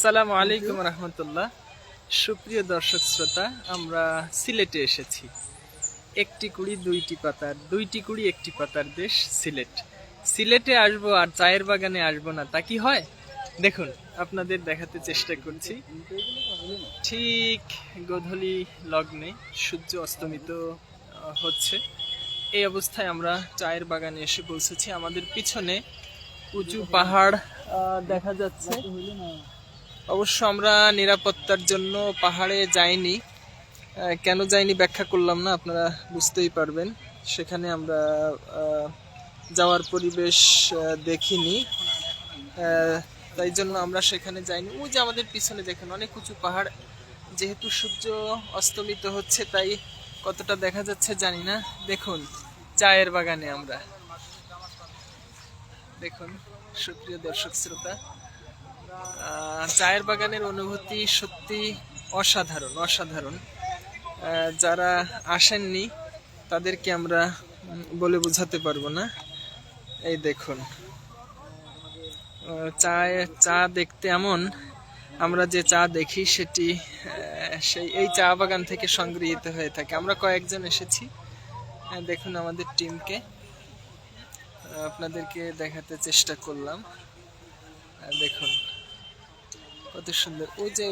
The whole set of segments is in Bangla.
সালামু আলাইকুম রহমতুল্লাহ। সুপ্রিয় দর্শক শ্রোতা, আমরা সিলেটে এসেছি। একটি কুড়ি, দুইটি পাতার, দুইটি কুড়ি, একটি পাতার দেশ সিলেট। সিলেটে আসব আর চায়ের বাগানে আসব না, তা কি হয়? দেখুন, আপনাদের দেখাতে চেষ্টা করছি। ঠিক গোধূলি লগ্নে সূর্য অস্তমিত হচ্ছে। এই অবস্থায় আমরা চায়ের বাগানে এসে পৌঁছেছি। আমাদের পিছনে উঁচু পাহাড় দেখা যাচ্ছে। অবশ্য আমরা নিরাপত্তার জন্য পাহাড়ে যাইনি। কেন যাইনি ব্যাখ্যা করলাম না, আপনারা বুঝতেই পারবেন। সেখানে আমরা যাওয়ার পরিবেশ দেখিনি। তাই জন্য আমরা সেখানে যাইনি। ওই যে আমাদের পিছনে দেখেন, অনেক উঁচু পাহাড়। যেহেতু সূর্য অস্তমিত হচ্ছে, তাই কতটা দেখা যাচ্ছে জানি না। দেখুন, চায়ের বাগানে আমরা। দেখুন। সুপ্রিয় দর্শক শ্রোতা চায়ের বাগানের অনুভূতি সত্যি অসাধারণ অসাধারণ। যারা আসেননি, তাদেরকে আমরা বলে বোঝাতে পারব না। এই দেখুন চায়, চা দেখতে এমন, আমরা যে চা দেখি সেটি সেই, এই চা বাগান থেকে সংগৃহীত হয়ে থাকে। আমরা কয়েকজন এসেছি। দেখুন আমাদের টিমকে। আপনাদেরকে দেখাতে চেষ্টা করলাম। দেখুন, কত সুন্দর। ওই যে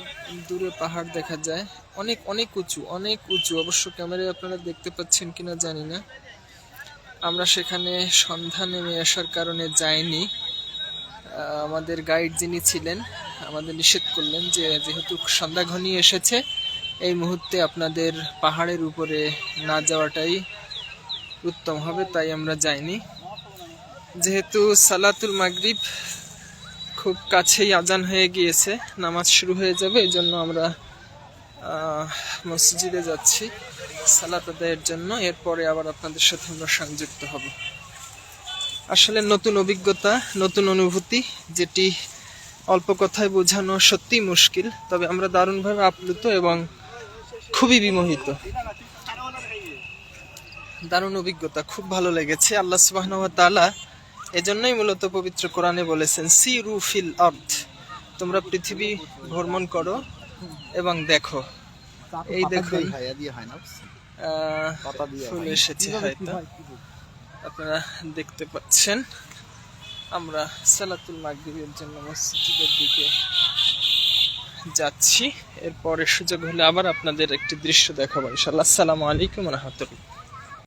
দূরে পাহাড় দেখা যায়, অনেক অনেক উঁচু অনেক উঁচু। অবশ্য ক্যামেরায় আপনারা দেখতে পাচ্ছেন কিনা জানি না। আমরা সেখানে সন্ধ্যা নেমে আসার কারণে যাইনি। আমাদের গাইড যিনি ছিলেন, আমাদের নিষেধ করলেন যে যেহেতু সন্ধ্যা ঘনিয়ে এসেছে, এই মুহূর্তে আপনাদের পাহাড়ের উপরে না যাওয়াটাই উত্তম হবে, তাই আমরা যাইনি। যেহেতু সালাতুল মাগরিব খুব কাছেই আজান হয়ে গিয়েছে, নামাজ শুরু হয়ে যাবে, এই জন্য আমরা মসজিদে যাচ্ছি সালাত আদায়ের জন্য। এরপরে আবার আপনাদের সাথে আমরা সংযুক্ত হব। আসলে নতুন অভিজ্ঞতা, নতুন অনুভূতি, যেটি অল্প কথায় বোঝানো সত্যি মুশকিল, তবে আমরা দারুণভাবে আপ্লুত এবং খুবই বিমোহিত। দারুণ অভিজ্ঞতা, খুব ভালো লেগেছে। আল্লাহ সুবাহ তাআলা এজন্যই মূলত পবিত্র কোরআনে বলেছেন সি রু ফিল আর্থ তোমরা পৃথিবী ভ্রমণ করো এবং দেখো। এই আহ, ফুল এসেছে হয়তো। আপনারা দেখতে পাচ্ছেন আমরা সালাতুল মাগরিবের জন্য মসজিদের দিকে যাচ্ছি। এরপরে সুযোগ হলে আবার আপনাদের একটি দৃশ্য দেখাবো ইনশাআল্লাহ। আসসালামু আলাইকুম রহমতুল্লাহ।